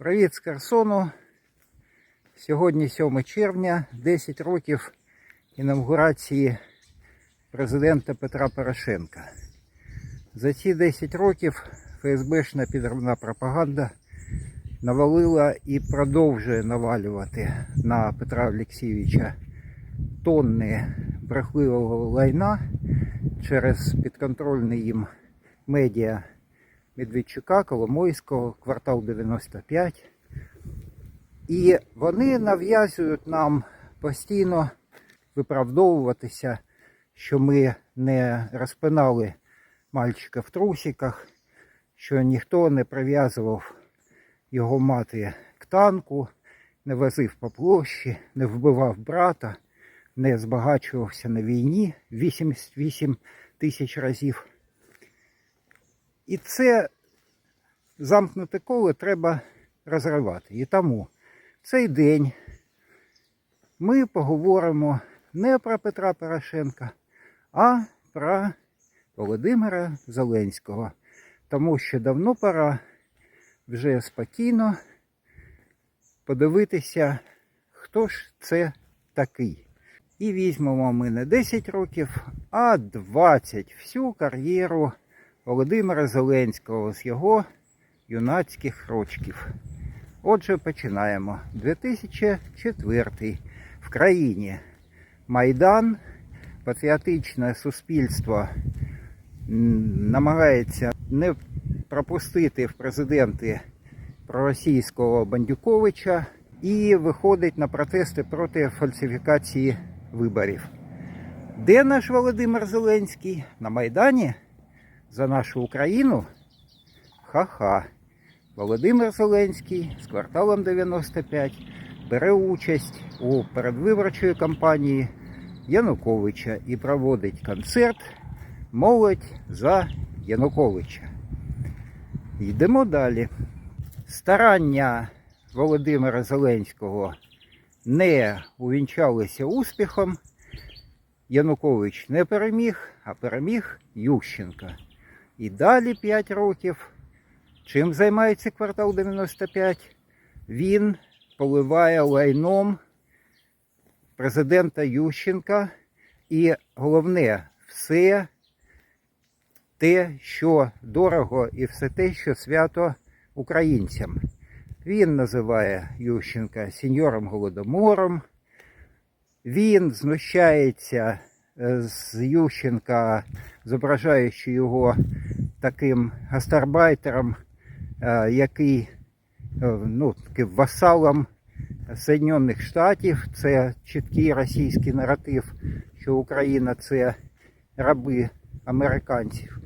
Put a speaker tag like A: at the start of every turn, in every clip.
A: Привіт з Херсону. Сьогодні 7 червня, 10 років інавгурації президента Петра Порошенка. За ці 10 років ФСБшна підривна пропаганда навалила і продовжує навалювати на Петра Олексійовича тонни брехливого лайна через підконтрольний їм медіа Медведчука, Коломойського, квартал 95. І вони нав'язують нам постійно виправдовуватися, що ми не розпинали мальчика в трусиках, що ніхто не прив'язував його мати к танку, не возив по площі, не вбивав брата, не збагачувався на війні 88 тисяч разів. І це замкнуте коло треба розривати. І тому в цей день ми поговоримо не про Петра Порошенка, а про Володимира Зеленського. Тому що давно пора вже спокійно подивитися, хто ж це такий. І візьмемо ми не 10 років, а 20 всю кар'єру Володимира Зеленського з його юнацьких рочків. Отже, починаємо. 2004 в країні Майдан, патріотичне суспільство намагається не пропустити в президенти проросійського Бандюковича і виходить на протести проти фальсифікації виборів. Де наш Володимир Зеленський? На Майдані? За нашу Україну? Ха-ха. Володимир Зеленський з кварталом 95 бере участь у передвиборчої кампанії Януковича і проводить концерт Молодь за Януковича. Йдемо далі. Старання Володимира Зеленського не увінчалися успіхом. Янукович не переміг, а переміг Ющенко. І далі 5 років. Чим займається квартал 95? Він поливає лайном президента Ющенка. І головне, все те, що дорого, і все те, що свято українцям. Він називає Ющенка сеньором Голодомором. Він знущається е, з Ющенка, зображаючи його таким гастарбайтером, який е, ну, васалом Соединених Штатів. Це чіткий російський наратив, що Україна це раби американців.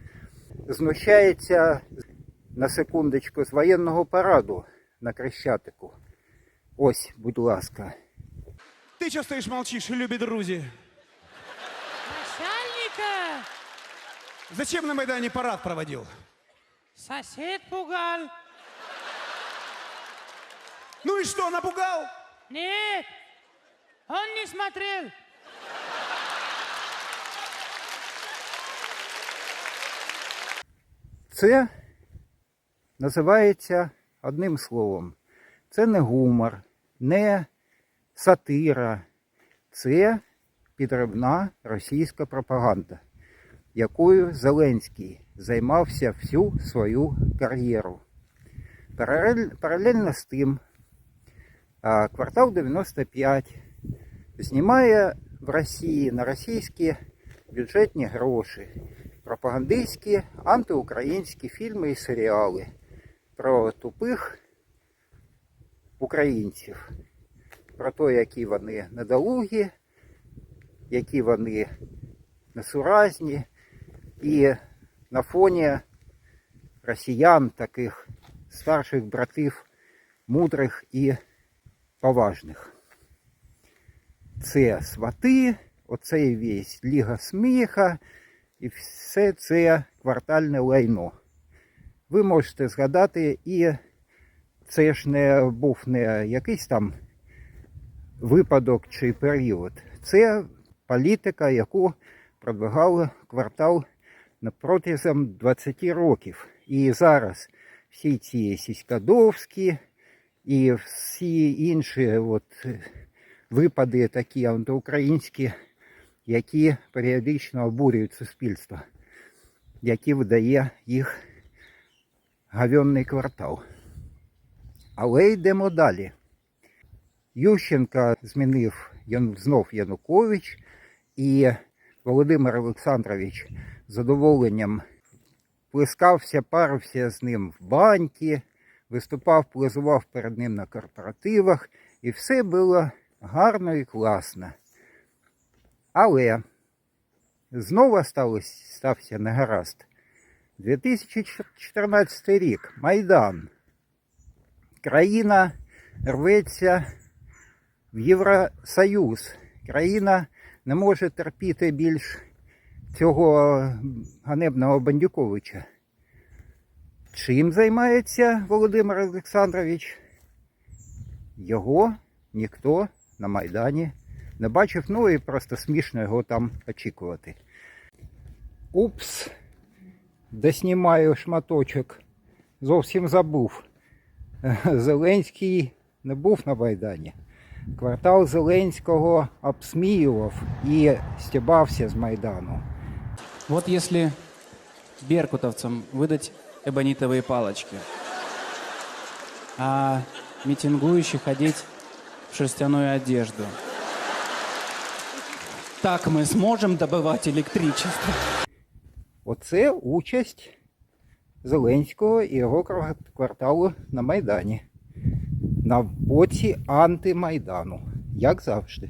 A: Знущається на секундочку з воєнного параду на Крещатику. Ось, будь ласка.
B: Ти чого стоїш молчиш, любі друзі?
C: Начальника
B: Зачем на Майдані парад проводив?
C: Сосед пугал.
B: Ну и что, напугал?
C: Нет, он не смотрел.
A: Це називається одним словом. Це не гумор, не сатира, це підривна російська пропаганда, якою Зеленський займався всю свою кар'єру. Паралельно з тим, квартал 95 знімає в Росії на російські бюджетні гроші пропагандистські антиукраїнські фільми і серіали про тупих українців, про те, які вони недолугі, які вони несуразні, і на фоні росіян, таких старших братів, мудрих і поважних. Це свати, оцей весь Ліга сміха, і все це квартальне лайно. Ви можете згадати, і це ж не був не якийсь там випадок чи період. Це політика, яку продвигав квартал протягом 20 років. І зараз всі ці сіськадовські, і всі інші от, випади такі антиукраїнські, які періодично обурюють суспільство, які видає їх гавьонний квартал. Але йдемо далі. Ющенка змінив знов Янукович, і Володимир Олександрович задоволенням плескався, парився з ним в баньки, виступав, плезував перед ним на корпоративах, і все було гарно і класно. Але знову сталося, стався негаразд. 2014 рік Майдан. Країна рветься в Євросоюз. Країна не може терпіти більш цього ганебного Бандюковича. Чим займається Володимир Олександрович? Його ніхто на Майдані не бачив, ну і просто смішно його там очікувати. Упс, доснімаю шматочок. Зовсім забув. Зеленський не був на Майдані. Квартал Зеленського обсміював і стібався з Майдану.
D: Вот если беркутовцам выдать эбонитовые палочки, а митингующих одеть в шерстяную одежду, так мы сможем добывать электричество.
A: Оце участь Зеленського і його квар- кварталу на Майдані. На боці антимайдану, як завжди.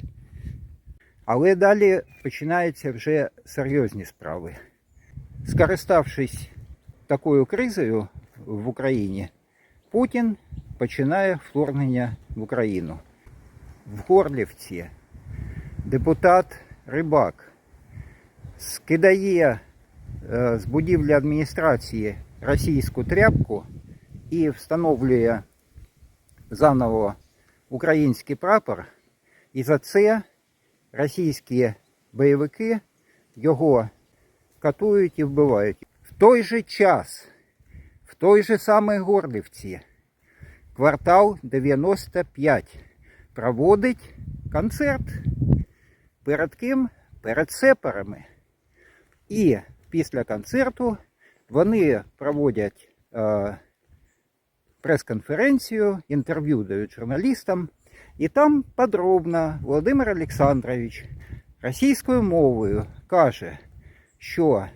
A: Але далі починаються вже серйозні справи. Скориставшись такою кризою в Україні, Путін починає вторгнення в Україну. В Горлівці депутат Рибак скидає е, з будівлі адміністрації російську тряпку і встановлює заново український прапор. І за це російські бойовики його катують і вбивають. В той же час, в той же самій Горлівці, квартал 95 проводить концерт. Перед ким? Перед сепарами. І після концерту вони проводять е, прес-конференцію, інтерв'ю дають журналістам, і там подробно Володимир Олександрович російською мовою каже, що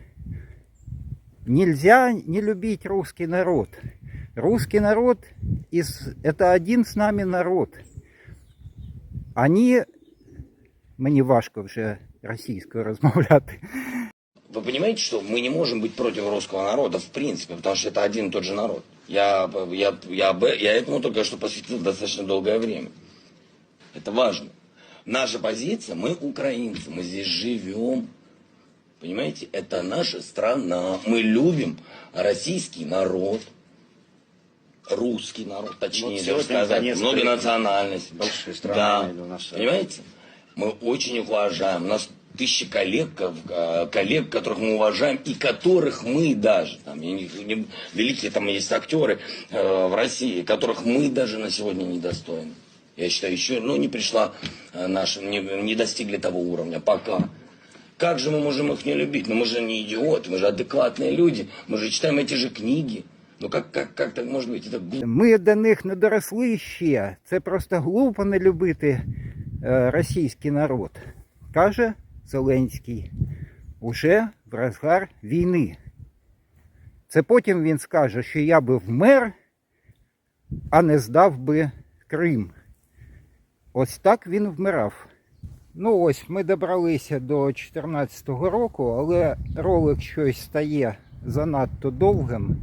A: нельзя не любить русский народ. Русский народ из, это один с нами народ. Они, мені важко вже російською розмовляти.
E: Вы понимаете, что мы не можем быть против русского народа в принципе, потому что это один и тот же народ. Я, я, я, об- я этому только что посвятил достаточно долгое время. Это важно. Наша позиция, мы украинцы, мы здесь живем. Понимаете, это наша страна. Мы любим российский народ. Русский народ, точнее
F: Вот
E: сказать. Многонациональность.
F: большие страны
E: Да.
F: наши.
E: Понимаете? Мы очень их уважаем. У нас тысячи коллег, э, коллег, которых мы уважаем, и которых мы даже, там, я не- не- великие там есть актеры э, в России, которых мы даже на сегодня недостойны. Я считаю, еще ну, не пришла э, наша, не, не достигли того уровня пока. Как же мы можем их не любить? Ну мы же не идиоты, мы же адекватные люди, мы же читаем эти же книги. Ну как, как, как так может быть? Это глупо.
A: Ми до них не доросли ще. Це просто глупо не любити е, російський народ, каже Зеленський. Уже в розгар війни. Це потім він скаже, що я би вмер, а не здав би Крим. Ось так він вмирав. Ну ось ми добралися до 2014 року, але ролик щось стає занадто довгим.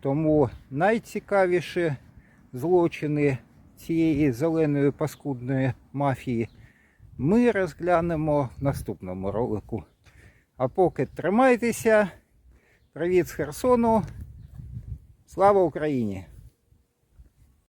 A: Тому найцікавіші злочини цієї зеленої паскудної мафії ми розглянемо в наступному ролику. А поки тримайтеся. Привіт з Херсону. Слава Україні!